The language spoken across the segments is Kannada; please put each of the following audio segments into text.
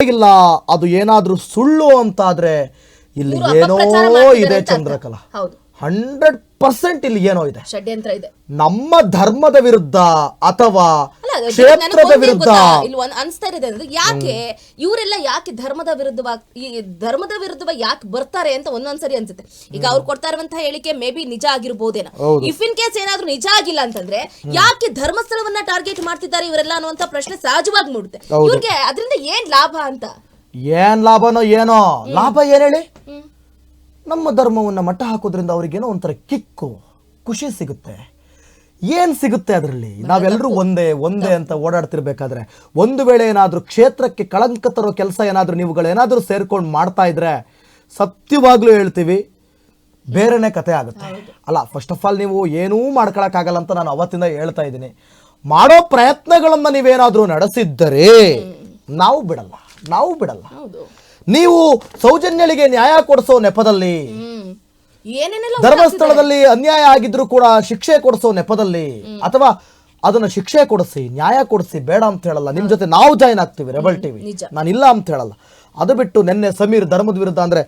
ಇಲ್ಲ ಅದು ಏನಾದ್ರೂ ಸುಳ್ಳು ಅಂತಾದ್ರೆ ಇಲ್ಲಿ ಏನೋ ಇದೆ ಚಂದ್ರಕಲಾ. ಹಂಡ್ರೆಡ್ ಪರ್ಸೆಂಟ್ ಇಲ್ಲಿ ಏನೋ ಇದೆ. ಷಡ್ಯಂತ್ರ ಇದೆ. ನಮ್ಮ ಧರ್ಮದ ವಿರುದ್ಧ ಅಥವಾ ಕ್ಷೇತ್ರದ ವಿರುದ್ಧ? ಇಲ್ಲಿ ಒಂದ್ ಅನ್ಸ್ತಾ ಇದೆ ಅಂದ್ರೆ ಯಾಕೆ ಇವರೆಲ್ಲ ಯಾಕೆ ಧರ್ಮದ ವಿರುದ್ಧವಾಗಿ ಈ ಧರ್ಮದ ವಿರುದ್ಧ ಯಾಕೆ ಬರ್ತಾರೆ ಅಂತ ಒಂದೊಂದ್ಸರಿ ಅನ್ಸುತ್ತೆ. ಈಗ ಅವ್ರು ಕೊಡ್ತಾ ಇರುವಂತಹ ಹೇಳಿಕೆ ಮೇ ಬಿ ನಿಜ ಆಗಿರ್ಬೋದೇನೋ. ಇಫ್ ಇನ್ ಕೇಸ್ ಏನಾದ್ರೂ ನಿಜ ಆಗಿಲ್ಲ ಅಂತಂದ್ರೆ ಯಾಕೆ ಧರ್ಮಸ್ಥಳವನ್ನ ಟಾರ್ಗೆಟ್ ಮಾಡ್ತಿದ್ದಾರೆ ಇವರೆಲ್ಲ ಅನ್ನುವಂತ ಪ್ರಶ್ನೆ ಸಹಜವಾಗಿ ಮೂಡುತ್ತೆ. ಇವ್ರಿಗೆ ಅದರಿಂದ ಏನ್ ಲಾಭ ಅಂತ? ಏನ್ ಲಾಭನೋ ಏನೋ? ಲಾಭ ಏನ್ ಹೇಳಿ? ನಮ್ಮ ಧರ್ಮವನ್ನು ಮಟ್ಟ ಹಾಕೋದ್ರಿಂದ ಅವರಿಗೇನೋ ಒಂಥರ ಕಿಕ್ಕು ಖುಷಿ ಸಿಗುತ್ತೆ. ಏನು ಸಿಗುತ್ತೆ ಅದರಲ್ಲಿ? ನಾವೆಲ್ಲರೂ ಒಂದೇ ಒಂದೇ ಅಂತ ಓಡಾಡ್ತಿರ್ಬೇಕಾದ್ರೆ ಒಂದು ವೇಳೆ ಏನಾದರೂ ಕ್ಷೇತ್ರಕ್ಕೆ ಕಳಂಕ ತರೋ ಕೆಲಸ ಏನಾದರೂ ನೀವುಗಳೇನಾದರೂ ಸೇರ್ಕೊಂಡು ಮಾಡ್ತಾ ಇದ್ರೆ ಸತ್ಯವಾಗ್ಲೂ ಹೇಳ್ತೀವಿ ಬೇರೆನೇ ಕತೆ ಆಗುತ್ತೆ. ಅಲ್ಲ ಫಸ್ಟ್ ಆಫ್ ಆಲ್ ನೀವು ಏನೂ ಮಾಡ್ಕೊಳಕ್ಕಾಗಲ್ಲ ಅಂತ ನಾನು ಅವತ್ತಿಂದ ಹೇಳ್ತಾ ಇದ್ದೀನಿ. ಮಾಡೋ ಪ್ರಯತ್ನಗಳನ್ನು ನೀವೇನಾದರೂ ನಡೆಸಿದ್ದರೆ ನಾವು ಬಿಡಲ್ಲ ನಾವು ಬಿಡಲ್ಲ. ಹೌದು. ನೀವು ಸೌಜನ್ಯಳಿಗೆ ನ್ಯಾಯ ಕೊಡಿಸೋ ನೆಪದಲ್ಲಿ. ಧರ್ಮಸ್ಥಳದಲ್ಲಿ ಅನ್ಯಾಯ ಆಗಿದ್ರು ಕೂಡ ಶಿಕ್ಷೆ ಕೊಡಿಸೋ ನೆಪದಲ್ಲಿ. ಅಥವಾ ಅದನ್ನ ಶಿಕ್ಷೆ ಕೊಡಿಸಿ ನ್ಯಾಯ ಕೊಡಿಸಿ ಬೇಡ ಅಂತ ಹೇಳಲ್ಲ. ನಿಮ್ ಜೊತೆ ನಾವು ಜಾಯ್ನ್ ಆಗ್ತೀವಿ ರೆಬಲ್ ಟಿವಿ. ನಾನು ಇಲ್ಲ ಅಂತ ಹೇಳಲ್ಲ. ಅದು ಬಿಟ್ಟು ನಿನ್ನೆ ಸಮೀರ್ ಧರ್ಮದ ವಿರುದ್ಧ ಅಂದ್ರೆ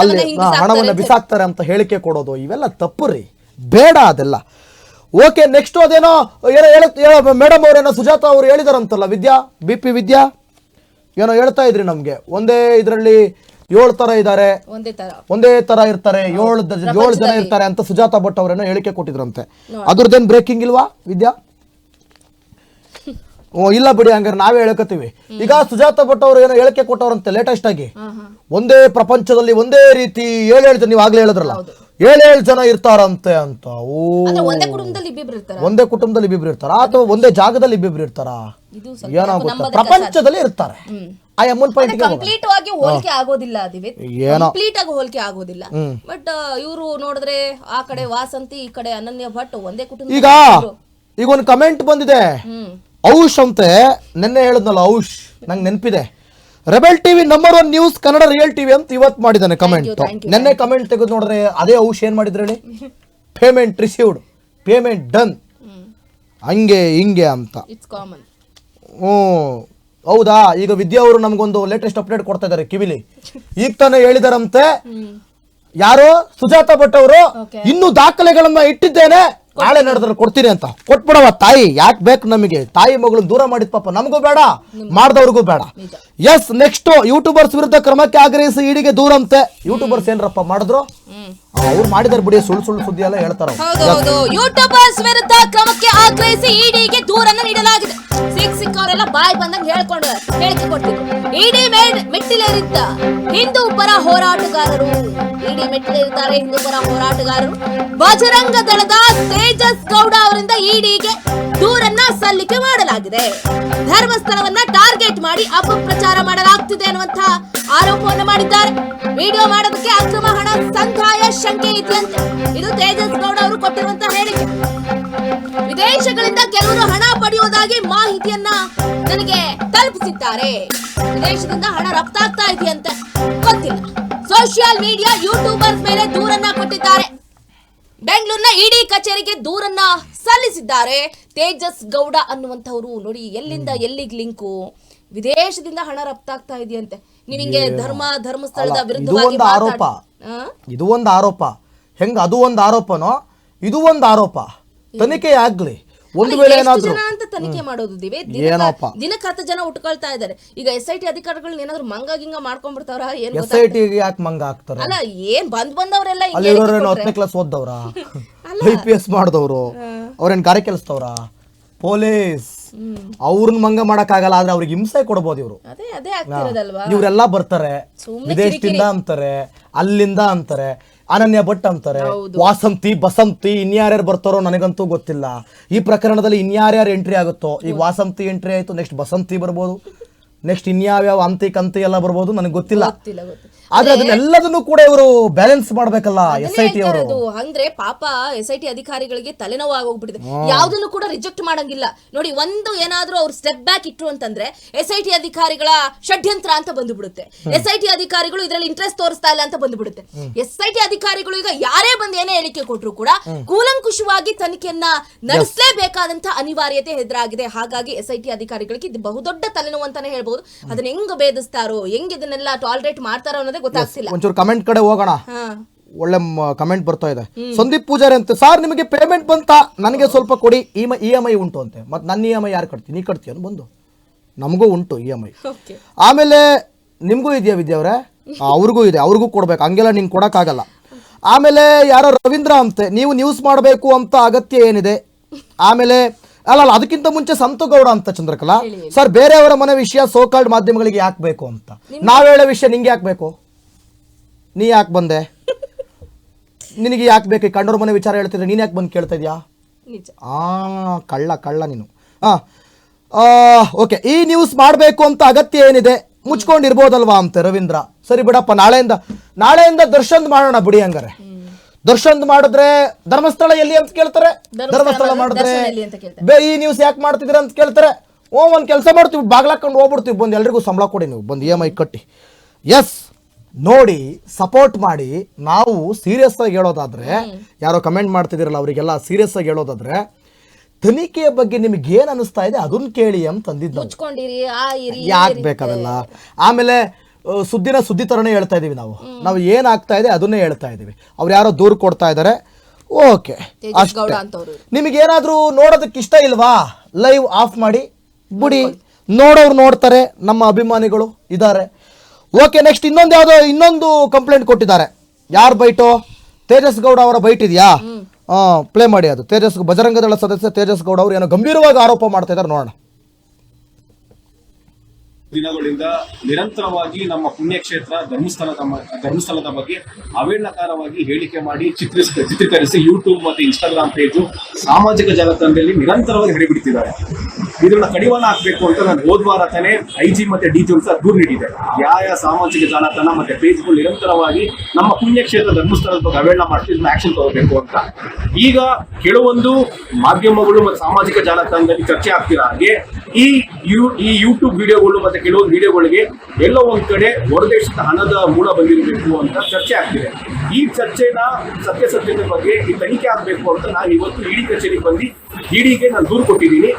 ಅಲ್ಲಿ ಹಣವನ್ನ ಅಂತ ಬಿಸಾಕ್ತಾರೆ ಅಂತ ಹೇಳಿಕೆ ಕೊಡೋದು ಇವೆಲ್ಲ ತಪ್ಪು ರೀ. ಬೇಡ ಅದೆಲ್ಲ. ಓಕೆ ನೆಕ್ಸ್ಟ್ ಅದೇನೋ ಏನೋ ಹೇಳ ಮೇಡಮ್ ಅವ್ರೇನೋ ಸುಜಾತ ಅವ್ರು ಹೇಳಿದಾರಂತಲ್ಲ ವಿದ್ಯಾ ಬಿ ಪಿ ವಿದ್ಯಾ? ಏನೋ ಹೇಳ್ತಾ ಇದ್ರಿ ನಮ್ಗೆ. ಒಂದೇ ಇದರಲ್ಲಿ ಏಳು ತರ ಇದ್ದಾರೆ. ಒಂದೇ ತರ. ಒಂದೇ ತರ ಇರ್ತಾರೆ. ಏಳು ಏಳು ಜನ ಇರ್ತಾರೆ ಅಂತ ಸುಜಾತ ಭಟ್ ಅವರೇನೋ ಹೇಳಿಕೆ ಕೊಟ್ಟಿದ್ರಂತೆ. ಅದ್ರದ್ದೇನ್ ಬ್ರೇಕಿಂಗ್ ಇಲ್ವಾ ವಿದ್ಯಾ? ಓ ಇಲ್ಲ ಬಿಡಿ ಹಂಗಾರೆ ನಾವೇ ಹೇಳ್ಕತ್ತೀವಿ. ಈಗ ಸುಜಾತ ಭಟ್ ಅವರು ಏನೋ ಹೇಳಿಕೆ ಕೊಟ್ಟವ್ರಂತೆ ಲೇಟೆಸ್ಟ್ ಆಗಿ. ಒಂದೇ ಪ್ರಪಂಚದಲ್ಲಿ ಒಂದೇ ರೀತಿ ಏಳು ಜನ ನೀವು ಆಗ್ಲೇ ಹೇಳಿದ್ರಲ್ಲ. ಏಳೇಳು ಜನ ಇರ್ತಾರಂತೆ ಅಂತ. ಓ. ಒಂದೇ ಕುಟುಂಬದಲ್ಲಿ ಇಬ್ಬಿಬ್ರು ಇರ್ತಾರ? ಒಂದೇ ಕುಟುಂಬದಲ್ಲಿ ಇಬ್ಬಿಬ್ರು ಇರ್ತಾರ? ಅಥವಾ ಒಂದೇ ಜಾಗದಲ್ಲಿ ಇಬ್ಬಿಬ್ರು ಇರ್ತಾರ? ಇದು ಏನೋ ಗೊತ್ತಾ ಪ್ರಪಂಚದಲ್ಲಿ ಇರ್ತಾರೆ. ಆ ಎಮ್ಮನ್ ಪಾಯಿಂಟ್ಗೆ ಕಂಪ್ಲೀಟ್ ಆಗಿ ಹೋಲಿಕೆ ಆಗೋದಿಲ್ಲ ದಿವಿತ್ ಏನೋ. ಕಂಪ್ಲೀಟ್ ಆಗಿ ಹೋಲಿಕೆ ಆಗೋದಿಲ್ಲ. ಬಟ್ ಇವರು ನೋಡಿದ್ರೆ ಆ ಕಡೆ ವಾಸಂತಿ ಈ ಕಡೆ ಅನನ್ಯ ಭಟ್ ಒಂದೇ ಕುಟುಂಬ ಈಗ ಈಗ ಒಂದು ಕಮೆಂಟ್ ಬಂದಿದೆ. ಹ್ಮ್. ಔಷ್ ಅಂತೆ. ನಿನ್ನೆ ಹೇಳಿದ್ನಲ್ಲ ಔಷ್. ನಂಗೆ ನೆನಪಿದೆ. Rebel TV number one news Kannada real TV ಅಂತ ಇವತ್ತು ಮಾಡಿದ್ದಾನೆ ಕಮೆಂಟ್ ನೆನ್ನೆ ಕಮೆಂಟ್ ತೆಗೆದು ನೋಡ್ರೆ ಅದೇ ಔಷ್ ಏನ್ ಮಾಡಿದ್ರು ಹೇಳಿ? ಪೇಮೆಂಟ್ ರಿಸೀವ್ಡ್ ಪೇಮೆಂಟ್ ಡನ್ ಹಂಗೆ ಹಿಂಗೆ ಅಂತ. ಹ್ಞೂ. ಹೌದಾ? ಈಗ ವಿದ್ಯಾ ಅವರು ನಮ್ಗೊಂದು ಲೇಟೆಸ್ಟ್ ಅಪ್ಡೇಟ್ ಕೊಡ್ತಾ ಇದ್ದಾರೆ ಕಿವಿಲಿ. ಈಗ ತಾನೇ ಹೇಳಿದಾರಂತೆ. ಯಾರು ಸುಜಾತ ಭಟ್ ಅವರು ಇನ್ನು ದಾಖಲೆಗಳನ್ನ ಇಟ್ಟಿದ್ದೇನೆ. ನಾಳೆ ನಡೆದ್ರೆ ಕೊಡ್ತೀನಿ ಅಂತ. ಕೊಟ್ಬಿಡವ ತಾಯಿ ಯಾಕೆ ಬೇಕು ನಮಗೆ? ತಾಯಿ ಮಗಳು ದೂರ ಮಾಡಿದ ಪಾಪ ನಮಗೂ ಬೇಡ ಮಾಡ್ದವ್ರಿಗೂ ಬೇಡ. ಎಸ್ ನೆಕ್ಸ್ಟ್ ಯೂಟ್ಯೂಬರ್ಸ್ ವಿರುದ್ಧ ಕ್ರಮಕ್ಕೆ ಆಗ್ರಹಿಸಿ ಇಡಿಗೆ ದೂರಂತೆ. ಯೂಟ್ಯೂಬರ್ಸ್ ಏನ್ರಪ್ಪ ಮಾಡಿದ್ರು? ಅವ್ರು ಮಾಡಿದಾರೆ ಬಿಡಿ ಸುಳ್ಳು ಸುಳ್ಳು ಸುದ್ದಿ ಎಲ್ಲ ಹೇಳ್ತಾರ ಯೂಟ್ಯೂಬರ್ಸ್ ವಿರುದ್ಧ ಕ್ರಮಕ್ಕೆ ಆಗ್ರಹಿಸಿ ಇಡಿಗೆ ದೂರನ್ನು ನೀಡಲಾಗಿದೆ. ಸಿಕ್ ಬಾಯಿ ಬಂದಂಗ್ ಹೇಳ್ಕೊಂಡು ಹೇಳಿಕೆ ಕೊಟ್ಟಿದ್ರು. ಇಡಿ ಮೆಟ್ಟಿಲೇರಿದ್ದ ಹಿಂದೂ ಪರ ಹೋರಾಟಗಾರರು. ಇಡಿ ಮೆಟ್ಟಿಲೇರಿದ್ದಾರೆ ಹಿಂದೂ ಪರ ಹೋರಾಟಗಾರರು. ಬಜರಂಗ ದಳದ ತೇಜಸ್ ಗೌಡ ಅವರಿಂದ ಇಡಿಗೆ ದೂರನ್ನ ಸಲ್ಲಿಕೆ ಮಾಡಲಾಗಿದೆ. ಧರ್ಮಸ್ಥಳವನ್ನ ಟಾರ್ಗೆಟ್ ಮಾಡಿ ಅಪಪ್ರಚಾರ ಮಾಡಲಾಗ್ತಿದೆ ಅನ್ನುವಂತ ಆರೋಪವನ್ನು ಮಾಡಿದ್ದಾರೆ. ವಿಡಿಯೋ ಮಾಡೋದಕ್ಕೆ ಅಕ್ರಮ ಹಣ ಸಂದಾಯ ಶಂಕೆ ಇದೆಯಂತೆ. ಇದು ತೇಜಸ್ ಗೌಡ ಅವರು ಕೊಟ್ಟಿರುವಂತಹ ಹೇಳಿಕೆ. ವಿದೇಶಗಳಿಂದ ಕೆಲವರು ಹಣ ಪಡೆಯುವುದಾಗಿ ಮಾಹಿತಿಯನ್ನ ನನಗೆ ತಲುಪಿಸಿದ್ದಾರೆ. ವಿದೇಶದಿಂದ ಹಣ ರಫ್ತಾಗ್ತಾ ಇದೆಯಂತೆ. ಗೊತ್ತಿಲ್ಲ. ಸೋಷಿಯಲ್ ಮೀಡಿಯಾ ಯೂಟ್ಯೂಬರ್ಸ್ ಮೇಲೆ ದೂರನ್ನ ಕೊಟ್ಟಿದ್ದಾರೆ. ಬೆಂಗಳೂರಿನ ಇಡಿ ಕಚೇರಿಗೆ ದೂರನ್ನ ಸಲ್ಲಿಸಿದ್ದಾರೆ. ತೇಜಸ್ ಗೌಡ ಅನ್ನುವಂಥವ್ರು. ನೋಡಿ ಎಲ್ಲಿಂದ ಎಲ್ಲಿಗೆ ಲಿಂಕು? ವಿದೇಶದಿಂದ ಹಣ ರಫ್ತಾಗ್ತಾ ಇದೆಯಂತೆ. ನೀವ್ ಹಿಂಗೆ ಧರ್ಮ ಧರ್ಮಸ್ಥಳದ ವಿರುದ್ಧವಾಗಿ ಆರೋಪ. ಇದು ಒಂದು ಆರೋಪ. ಹೆಂಗ ಅದು ಒಂದು ಆರೋಪನೋ? ಇದು ಒಂದು ಆರೋಪ. ತನಿಖೆ ಆಗ್ಲಿ ಒಂದು ವೇಳೆ ಏನಾದ್ರು ಜನ ಅಂತ ತನಿಖೆ ಮಾಡೋದು? ದಿವೆ ಏನೋಪ್ಪ. ದಿನಕ್ಕೆ ಹತ್ತು ಜನ ಉಟ್ಕೊಳ್ತಾ ಇದ್ದಾರೆ. ಈಗ ಎಸ್ ಐ ಟಿ ಅಧಿಕಾರಿಗಳನ್ನ ಏನಾದ್ರು ಮಂಗ ಗಿಂಗ ಮಾಡ್ಕೊಂಡ್ಬಿಡ್ತಾವ್ರ? ಏನ್ ಎಸ್ ಐ ಟಿ ಯಾಕೆ ಮಂಗ ಹಾಕ್ತಾರೆ? ಅಲ್ಲ ಏನ್ ಬಂದ್ ಬಂದವರೆಲ್ಲ ಹಿಂಗೆ ಅಲ್ಲಿ ಹೇಳಿಕೆ ಇರೋರೇನು ಕೊಟ್ರೆ? ಹತ್ತನೇ ಕ್ಲಾಸ್ ಓದ್ದವ್ರ? ಐ ಪಿ ಎಸ್ ಮಾಡಿದವರು. ಅವ್ರೇನ್ ಗಾರೆ ಕೆಲಸದವ್ರ? ಪೊಲೀಸ್. ಅವ್ರನ್ನ ಮಂಗ ಮಾಡಕ್ಕಾಗಲ್ಲ ಆದ್ರೆ ಅವ್ರಿಗೆ ಹಿಂಸೆ ಕೊಡ್ಬೋದು ಇವರು. ಅದೇ ಅದೇ ಆಗ್ತಿರೋದಲ್ವಾ? ಇವರೆಲ್ಲ ಬರ್ತಾರೆ. ಸುಮ್ನೆ ವಿದೇಶದಿಂದ ಅಂತಾರೆ ಅಲ್ಲಿಂದ ಅಂತಾರೆ. ಅನನ್ಯ ಭಟ್ ಅಂತಾರೆ. ವಾಸಂತಿ ಬಸಂತಿ ಇನ್ಯಾರ್ಯಾರು ಬರ್ತಾರೋ ನನಗಂತೂ ಗೊತ್ತಿಲ್ಲ. ಈ ಪ್ರಕರಣದಲ್ಲಿ ಇನ್ಯಾರ್ಯಾರು ಎಂಟ್ರಿ ಆಗುತ್ತೋ? ಈಗ ವಾಸಂತಿ ಎಂಟ್ರಿ ಆಯ್ತು ನೆಕ್ಸ್ಟ್ ಬಸಂತಿ ಬರ್ಬೋದು ನೆಕ್ಸ್ಟ್ ಇನ್ಯಾವ್ಯಾವ ಅಂತಿ ಕಂತಿ ಎಲ್ಲ ಬರ್ಬೋದು ನನಗೆ ಗೊತ್ತಿಲ್ಲ. ಆದ್ರೆ ಅದನ್ನೆಲ್ಲದನ್ನು ಕೂಡ ಇವರು ಬ್ಯಾಲೆನ್ಸ್ ಮಾಡ್ಬೇಕಲ್ಲ ಎಸ್ ಐ ಟಿ ಅವರು. ಅಂದ್ರೆ ಪಾಪ ಎಸ್ ಐ ಟಿ ಅಧಿಕಾರಿಗಳಿಗೆ ತಲೆನೋವು ಆಗೋಗ್ಬಿಟ್ಟಿದೆ. ಯಾವ್ದನ್ನು ಕೂಡ ರಿಜೆಕ್ಟ್ ಮಾಡಂಗಿಲ್ಲ. ನೋಡಿ ಒಂದು ಏನಾದ್ರೂ ಅವ್ರು ಸ್ಟೆಪ್ ಬ್ಯಾಕ್ ಇಟ್ರು ಅಂತಂದ್ರೆ ಎಸ್ ಐ ಟಿ ಅಧಿಕಾರಿಗಳ ಷಡ್ಯಂತ್ರ ಅಂತ ಬಂದ್ಬಿಡುತ್ತೆ. ಎಸ್ ಐ ಟಿ ಅಧಿಕಾರಿಗಳು ಇದರಲ್ಲಿ ಇಂಟ್ರೆಸ್ಟ್ ತೋರಿಸ್ತಾ ಇಲ್ಲ ಅಂತ ಬಂದ್ಬಿಡುತ್ತೆ. ಎಸ್ ಐ ಟಿ ಅಧಿಕಾರಿಗಳು ಈಗ ಯಾರೇ ಬಂದು ಏನೇ ಹೇಳಿಕೆ ಕೊಟ್ರು ಕೂಡ ಕೂಲಂಕುಷವಾಗಿ ತನಿಖೆಯನ್ನ ನಡೆಸಲೇಬೇಕಾದಂತ ಅನಿವಾರ್ಯತೆ ಎದುರಾಗಿದೆ ಹಾಗಾಗಿ ಎಸ್ ಐ ಟಿ ಅಧಿಕಾರಿಗಳಿಗೆ ಇದು ಬಹುದೊಡ್ಡ ತಲೆನೋವು ಅಂತಾನೆ ಹೇಳ್ಬಹುದು ಅದನ್ನ ಹೆಂಗ್ ಭೇದಿಸ್ತಾರೋ ಹೆಂಗ್ ಇದನ್ನೆಲ್ಲ ಟಾಲರೇಟ್ ಮಾಡ್ತಾರೋ ಅನ್ನೋದೇ ಗೊತ್ತಾಗ್ತಿಲ್ಲ. ಒಂಚೂರು ಕಮೆಂಟ್ ಕಡೆ ಹೋಗೋಣ. ಒಳ್ಳೆ ಕಮೆಂಟ್ ಬರ್ತಾ ಇದೆ. ಸಂದೀಪ್ ಪೂಜಾರಿ ಅಂತ ಸರ್ ನಿಮಗೆ ಪೇಮೆಂಟ್ ಬಂತ? ನನಗೆ ಸ್ವಲ್ಪ ಕೊಡಿ. ಇ ಎಂ ಐ ಉಂಟು ಅಂತೆ. ಮತ್ತೆ ನನ್ನ ಇ ಎಂ ಐ ಯಾರು ಕಟ್ತೀನಿ ನೀ ಕಟ್ತೀಯ ಬಂದು. ನಮಗೂ ಉಂಟು ಇ ಎಂ ಐ ಆಮೇಲೆ ನಿಮಗೂ ಇದೆಯಾ ವಿದ್ಯಾ ಅವರೇ? ಅವ್ರಿಗೂ ಇದೆ ಅವ್ರಿಗೂ ಕೊಡ್ಬೇಕು. ಹಂಗೆಲ್ಲ ನಿಂಗೆ ಕೊಡೋಕ್ಕಾಗಲ್ಲ. ಆಮೇಲೆ ಯಾರೋ ರವೀಂದ್ರ ಅಂತೆ ನೀವು ನ್ಯೂಸ್ ಮಾಡಬೇಕು ಅಂತ ಅಗತ್ಯ ಏನಿದೆ? ಆಮೇಲೆ ಅಲ್ಲ ಅಲ್ಲ ಅದಕ್ಕಿಂತ ಮುಂಚೆ ಸಂತಗೌಡ ಅಂತ ಚಂದ್ರಕಲಾ. ಸರ್ ಬೇರೆಯವರ ಮನೆ ವಿಷಯ ಸೋಕಾಲ್ಡ್ ಮಾಧ್ಯಮಗಳಿಗೆ ಯಾಕೆ ಬೇಕು ಅಂತ ನಾವ್ ಹೇಳೋ ವಿಷಯ ನಿಂಗೆ ಯಾಕೆ ಬೇಕು ನೀ ಯಾಕೆ ಬಂದೆ? ನಿನಗೆ ಯಾಕೆ ಬೇಕು? ಕಂಡೋರ್ ಮನೆ ವಿಚಾರ ಹೇಳ್ತಿದ್ರೆ ನೀನು ಯಾಕೆ ಬಂದು ಕೇಳ್ತಾ ಇದೀಯಾ? ನಿಜ. ಆ ಕಳ್ಳ ಕಳ್ಳ ನೀನು. ಆ ಓಕೆ. ಈ ನ್ಯೂಸ್ ಮಾಡಬೇಕು ಅಂತ ಅಗತ್ಯ ಏನಿದೆ? ಮುಚ್ಕೊಂಡಿರ್ಬೋದಲ್ವಾ ಅಂತ ರವೀಂದ್ರ. ಸರಿ ಬಿಡಪ್ಪ ನಾಳೆಯಿಂದ ನಾಳೆಯಿಂದ ದರ್ಶನ್ ಮಾಡೋಣ ಬಿಡಿ ಹಂಗಾರೆ. ದರ್ಶನ್ ಮಾಡಿದ್ರೆ ಧರ್ಮಸ್ಥಳ ಎಲ್ಲಿ ಅಂತ ಕೇಳ್ತಾರೆ? ಧರ್ಮಸ್ಥಳ ಮಾಡಿದ್ರೆ. ಬೇ ಈ ನ್ಯೂಸ್ ಯಾಕೆ ಮಾಡ್ತಿದ್ರ ಅಂತ ಕೇಳ್ತಾರೆ? ಓ ಒಂದು ಕೆಲಸ ಮಾಡ್ತೀವಿ ಬಾಗ್ಲಾಕೊಂಡು ಹೋಗ್ಬಿಡ್ತೀವಿ. ಬಂದು ಎಲ್ರಿಗೂ ಸಂಬಳ ಕೊಡಿ ನೀವು. ಬಂದು ಇ ಎಂ ಐ ಕಟ್ಟಿ. ಎಸ್ ನೋಡಿ ಸಪೋರ್ಟ್ ಮಾಡಿ ನಾವು ಸೀರಿಯಸ್ ಆಗಿ ಹೇಳೋದಾದ್ರೆ ಯಾರೋ ಕಮೆಂಟ್ ಮಾಡ್ತಿದ್ದೀರಲ್ಲ ಅವರಿಗೆಲ್ಲ ಸೀರಿಯಸ್ ಆಗಿ ಹೇಳೋದಾದ್ರೆ ತನಿಖೆಯ ಬಗ್ಗೆ ನಿಮ್ಗೆ ಏನ್ ಅನಿಸ್ತಾ ಇದೆ ಅದನ್ನ ಕೇಳಿ ಅಂತ ಅಂದಿದ್ದು ನಾವು. ಮುಚ್ಕೊಂಡಿರಿ ಆ ಇರಿ ಯಾಕೆ ಬೇಕಾದಲ್ಲ ಆಮೇಲೆ ಸುದ್ದಿನ ಸುದ್ದಿ ತರನೇ ಹೇಳ್ತಾ ಇದೀವಿ ನಾವು. ನಾವು ಏನಾಗ್ತಾ ಇದೆ ಅದನ್ನೇ ಹೇಳ್ತಾ ಇದೀವಿ. ಅವ್ರು ಯಾರೋ ದೂರು ಕೊಡ್ತಾ ಇದ್ದಾರೆ ಓಕೆ ಅಂತವ್ರು. ನಿಮಗೇನಾದ್ರೂ ನೋಡೋದಕ್ಕೆ ಇಷ್ಟ ಇಲ್ವಾ? ಲೈವ್ ಆಫ್ ಮಾಡಿ ಬಿಡಿ. ನೋಡೋರು ನೋಡ್ತಾರೆ ನಮ್ಮ ಅಭಿಮಾನಿಗಳು ಇದ್ದಾರೆ. ಓಕೆ ನೆಕ್ಸ್ಟ್ ಇನ್ನೊಂದು ಯಾವುದೋ ಇನ್ನೊಂದು ಕಂಪ್ಲೇಂಟ್ ಕೊಟ್ಟಿದ್ದಾರೆ. ಯಾರು ಬೈಟು? ತೇಜಸ್ ಗೌಡ ಅವರ ಬೈಟ್ ಇದೆಯಾ? ಪ್ಲೇ ಮಾಡಿ ಅದು. ತೇಜಸ್ ಬಜರಂಗ ದಳ ಸದಸ್ಯ ತೇಜಸ್ ಗೌಡ ಅವರು ಏನೋ ಗಂಭೀರವಾಗಿ ಆರೋಪ ಮಾಡ್ತಾ ಇದ್ದಾರೆ ನೋಡೋಣ. ದಿನಗಳಿಂದ ನಿರಂತರವಾಗಿ ನಮ್ಮ ಪುಣ್ಯಕ್ಷೇತ್ರ ಧರ್ಮಸ್ಥಳದ ಧರ್ಮಸ್ಥಳದ ಬಗ್ಗೆ ಅವೇಳನಕಾರವಾಗಿ ಹೇಳಿಕೆ ಮಾಡಿ ಚಿತ್ರಿಸ್ ಚಿತ್ರೀಕರಿಸಿ ಯೂಟ್ಯೂಬ್ ಮತ್ತು ಇನ್ಸ್ಟಾಗ್ರಾಮ್ ಪೇಜು ಸಾಮಾಜಿಕ ಜಾಲತಾಣದಲ್ಲಿ ನಿರಂತರವಾಗಿ ಹರಿಬಿಡ್ತಿದ್ದಾರೆ. ಇದನ್ನ ಕಡಿವಾಣ ಹಾಕಬೇಕು ಅಂತ ನಾನು ಹೋದ್ವಾರ ತಾನೇ ಐ ಜಿ ಮತ್ತೆ ಡಿ ಜಿ ಸಹ ದೂರು ನೀಡಿದೆ ಯಾವ ಸಾಮಾಜಿಕ ಜಾಲತಾಣ ಮತ್ತೆ ಪೇಜ್ಗಳು ನಿರಂತರವಾಗಿ ನಮ್ಮ ಪುಣ್ಯಕ್ಷೇತ್ರ ಧರ್ಮಸ್ಥಳದ ಬಗ್ಗೆ ಅವೇಳನ ಮಾಡ್ತಿದ್ದ ಆಕ್ಷನ್ ತಗೋಬೇಕು ಅಂತ. ಈಗ ಕೆಲವೊಂದು ಮಾಧ್ಯಮಗಳು ಮತ್ತು ಸಾಮಾಜಿಕ ಜಾಲತಾಣದಲ್ಲಿ ಚರ್ಚೆ ಆಗ್ತಿರೋ ಹಾಗೆ ಈ ಯು, ಈ ಯೂಟ್ಯೂಬ್ ವಿಡಿಯೋಗಳು ಮತ್ತೆ ಕೆಲವೊಂದು ವಿಡಿಯೋಗಳಿಗೆ ಎಲ್ಲೋ ಒಂದ್ ಕಡೆ ಹೊರದೇಶದ ಹಣದ ಮೂಲ ಬಂದಿರಬೇಕು ಅಂತ ಚರ್ಚೆ ಆಗ್ತಿದೆ. ಈ ಚರ್ಚೆನ ಸತ್ಯಾಸತ್ಯತೆ ಬಗ್ಗೆ ಈ ತನಿಖೆ ಆಗಬೇಕು ಅಂತ ನಾನು ಇವತ್ತು ಇಡಿ ಕಚೇರಿಗೆ ಬಂದು ಇಡಿಗೆ ನಾನು ದೂರು ಕೊಟ್ಟಿದ್ದೀನಿ.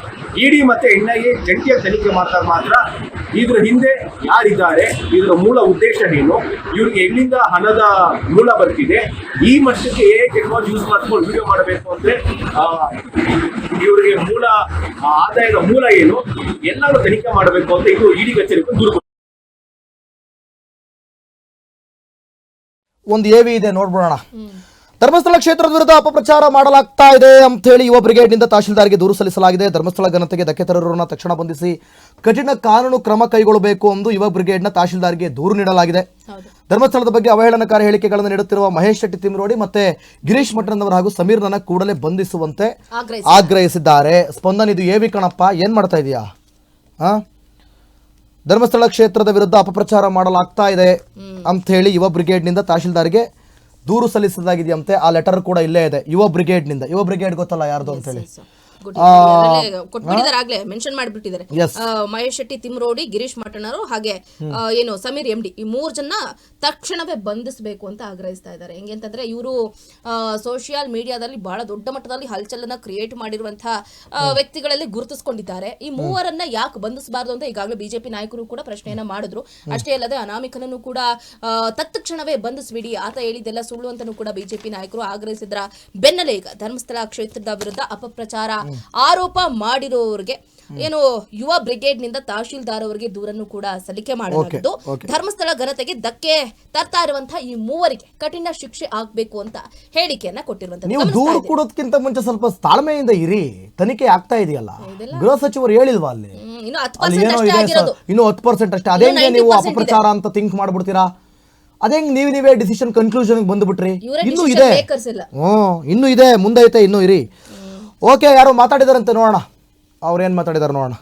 ಇಡಿ ಮತ್ತೆ ಎನ್ ಐ ಎ ಜಂಟಿಯಾಗಿ ತನಿಖೆ ಮಾಡ್ತಾರೆ ಮಾತ್ರ ಇದ್ರ ಹಿಂದೆ ಯಾರಿದ್ದಾರೆ? ಇದರ ಮೂಲ ಉದ್ದೇಶ ಏನು? ಇವ್ರಿಗೆ ಎಲ್ಲಿಂದ ಹಣದ ಮೂಲ ಬರ್ತಿದೆ? ಈ ಮಟ್ಟಕ್ಕೆ ಹೇಗೆ ಟೆಕ್ನಾಲಜಿ ಯೂಸ್ ಮಾಡ್ಕೊಂಡು ವಿಡಿಯೋ ಮಾಡಬೇಕು ಅಂದ್ರೆ ಇವರಿಗೆ ಮೂಲ ಆದಾಯದ ಮೂಲ ಏನು? ಎಲ್ಲರೂ ತನಿಖೆ ಮಾಡಬೇಕು ಅಂತ ಇದು ಇಡಿ ಕಚೇರಿ ದೂರು. ಒಂದು ಎವಿ ಇದೆ ನೋಡ್ಬಿಡೋಣ. ಧರ್ಮಸ್ಥಳ ಕ್ಷೇತ್ರದ ವಿರುದ್ಧ ಅಪಪ್ರಚಾರ ಮಾಡಲಾಗ್ತಾ ಇದೆ ಅಂತ ಹೇಳಿ ಯುವ ಬ್ರಿಗೇಡ್ನಿಂದ ತಹಶೀಲ್ದಾರ್ಗೆ ದೂರು ಸಲ್ಲಿಸಲಾಗಿದೆ. ಧರ್ಮಸ್ಥಳ ಘನತೆಗೆ ಧಕ್ಕೆ ತರರನ್ನ ತಕ್ಷಣ ಬಂಧಿಸಿ ಕಠಿಣ ಕಾನೂನು ಕ್ರಮ ಕೈಗೊಳ್ಳಬೇಕು ಎಂದು ಯುವ ಬ್ರಿಗೇಡ್ನ ತಹಶೀಲ್ದಾರ್ಗೆ ದೂರು ನೀಡಲಾಗಿದೆ. ಧರ್ಮಸ್ಥಳದ ಬಗ್ಗೆ ಅವಹೇಳನಕಾರಿ ಹೇಳಿಕೆಗಳನ್ನು ನೀಡುತ್ತಿರುವ ಮಹೇಶ್ ಶೆಟ್ಟಿ ತಿಮ್ರೋಡಿ ಮತ್ತೆ ಗಿರೀಶ್ ಮಠನವರ ಹಾಗೂ ಸಮೀರ್ ನನ್ನ ಕೂಡಲೇ ಬಂಧಿಸುವಂತೆ ಆಗ್ರಹಿಸಿದ್ದಾರೆ. ಸ್ಪಂದನ್ ಇದು ಏವಿ ಕಣಪ್ಪ ಏನ್ ಮಾಡ್ತಾ ಇದೀಯಾ? ಆ? ಧರ್ಮಸ್ಥಳ ಕ್ಷೇತ್ರದ ವಿರುದ್ಧ ಅಪಪ್ರಚಾರ ಮಾಡಲಾಗ್ತಾ ಇದೆ ಅಂತ ಹೇಳಿ ಯುವ ಬ್ರಿಗೇಡ್ನಿಂದ ತಹಶೀಲ್ದಾರ್ಗೆ ದೂರು ಸಲ್ಲಿಸದಾಗಿದೆಯಂತೆ ಆ ಲೆಟರ್ ಕೂಡ ಇಲ್ಲೇ ಇದೆ. ಯುವ ಬ್ರಿಗೇಡ್ನಿಂದ ಯುವ ಬ್ರಿಗೇಡ್ ಗೊತ್ತಲ್ಲ ಯಾರ್ದು ಅಂತ ಹೇಳಿ. ಗುಡ್ ಅದ್ರಲ್ಲೇ ಕೊಟ್ಬಿಟ್ಟಿದ್ದಾರೆ ಮೆನ್ಷನ್ ಮಾಡಿಬಿಟ್ಟಿದ್ದಾರೆ. ಮಹೇಶ್ ಶೆಟ್ಟಿ ತಿಮ್ರೋಡಿ ಗಿರೀಶ್ ಮಠನರು ಹಾಗೆ ಏನು ಸಮೀರ್ ಎಂಡಿ ಈ ಮೂರ್ ಜನ ತಕ್ಷಣವೇ ಬಂಧಿಸಬೇಕು ಅಂತ ಆಗ್ರಹಿಸ್ತಾ ಇದ್ದಾರೆ. ಹೆಂಗೆ ಅಂತಂದ್ರೆ ಇವರು ಸೋಷಿಯಲ್ ಮೀಡಿಯಾದಲ್ಲಿ ಬಹಳ ದೊಡ್ಡ ಮಟ್ಟದಲ್ಲಿ ಹಲ್ಚಲನ್ನ ಕ್ರಿಯೇಟ್ ಮಾಡಿರುವಂತಹ ವ್ಯಕ್ತಿಗಳಲ್ಲಿ ಗುರುತಿಸ್ಕೊಂಡಿದ್ದಾರೆ. ಈ ಮೂವರನ್ನ ಯಾಕೆ ಬಂಧಿಸಬಾರ್ದು ಅಂತ ಈಗಾಗಲೇ ಬಿಜೆಪಿ ನಾಯಕರು ಕೂಡ ಪ್ರಶ್ನೆಯನ್ನ ಮಾಡಿದ್ರು. ಅಷ್ಟೇ ಅಲ್ಲದೆ ಅನಾಮಿಕನನ್ನು ಕೂಡ ತತ್ಕ್ಷಣವೇ ಬಂಧಿಸ್ಬಿಡಿ ಆತ ಹೇಳಿದ್ದೆಲ್ಲ ಸುಳ್ಳು ಅಂತಾನೂ ಕೂಡ ಬಿಜೆಪಿ ನಾಯಕರು ಆಗ್ರಹಿಸಿದ್ರ. ಬೆನ್ನಲ್ಲೇ ಈಗ ಧರ್ಮಸ್ಥಳ ಕ್ಷೇತ್ರದ ವಿರುದ್ಧ ಅಪಪ್ರಚಾರ ಆರೋಪ ಮಾಡಿರೋರಿಗೆ ಏನು ಯುವ ಬ್ರಿಗೇಡ್ನಿಂದ ತಹಶೀಲ್ದಾರ್ ಅವರಿಗೆ ದೂರನ್ನು ಕೂಡ ಸಲ್ಲಿಕೆ ಮಾಡಲಾಗಿದ್ದು ಧರ್ಮಸ್ಥಳ ಘನತೆಗೆ ಧಕ್ಕೆ ತರ್ತಾ ಇರುವಂತಹ ಈ ಮೂವರಿಗೆ ಕಠಿಣ ಶಿಕ್ಷೆ ಆಗ್ಬೇಕು ಅಂತ ಹೇಳಿಕೆಯನ್ನ ನೀವು ದೂರು. ಕೊಡೋದಕ್ಕಿಂತ ಮುಂಚೆ ಸ್ವಲ್ಪ ತಾಳ್ಮೆಯಿಂದ ಇರಿ. ತನಿಖೆ ಆಗ್ತಾ ಇದೆಯಲ್ಲ? ಗೃಹ ಸಚಿವರು ಹೇಳಿಲ್ವಾ ಅಲ್ಲಿ? ಇನ್ನು ಹತ್ತು ಅಲ್ಲಿ ಪರ್ಸೆಂಟ್ ಏನೋ ಅಷ್ಟೇ ಇದೆ ಆಗಿರೋದು. ಸರ್, ಇನ್ನು ಹತ್ತು ಪರ್ಸೆಂಟ್ ಅಷ್ಟೇ. ಅದೇಂಗೆ ನೀವು 90% ಅಪಪ್ರಚಾರ ಅಂತ ಥಿಂಕ್ ಮಾಡ್ಬಿಡ್ತೀರಾ? ಅದೇಂಗ್ ನೀವು ನೀವೇ ಡಿಸಿಷನ್ ಕನ್ಕ್ಲೂಷನ್ ಬಂದ್ಬಿಟ್ರಿ? ಇವರೇ ಇನ್ನೂ decision ಇದೆ. makers ಇಲ್ಲ. ಹ್ಮ್ ಇನ್ನು ಇದೆ. ಮುಂದೈತೆ ಇನ್ನೂ ಇರಿ. ಓಕೆ ಯಾರು ಮಾತಾಡಿದಾರಂತೆ ನೋಡೋಣ. ಅವ್ರು ಏನು ಮಾತಾಡಿದಾರೆ ನೋಡೋಣ.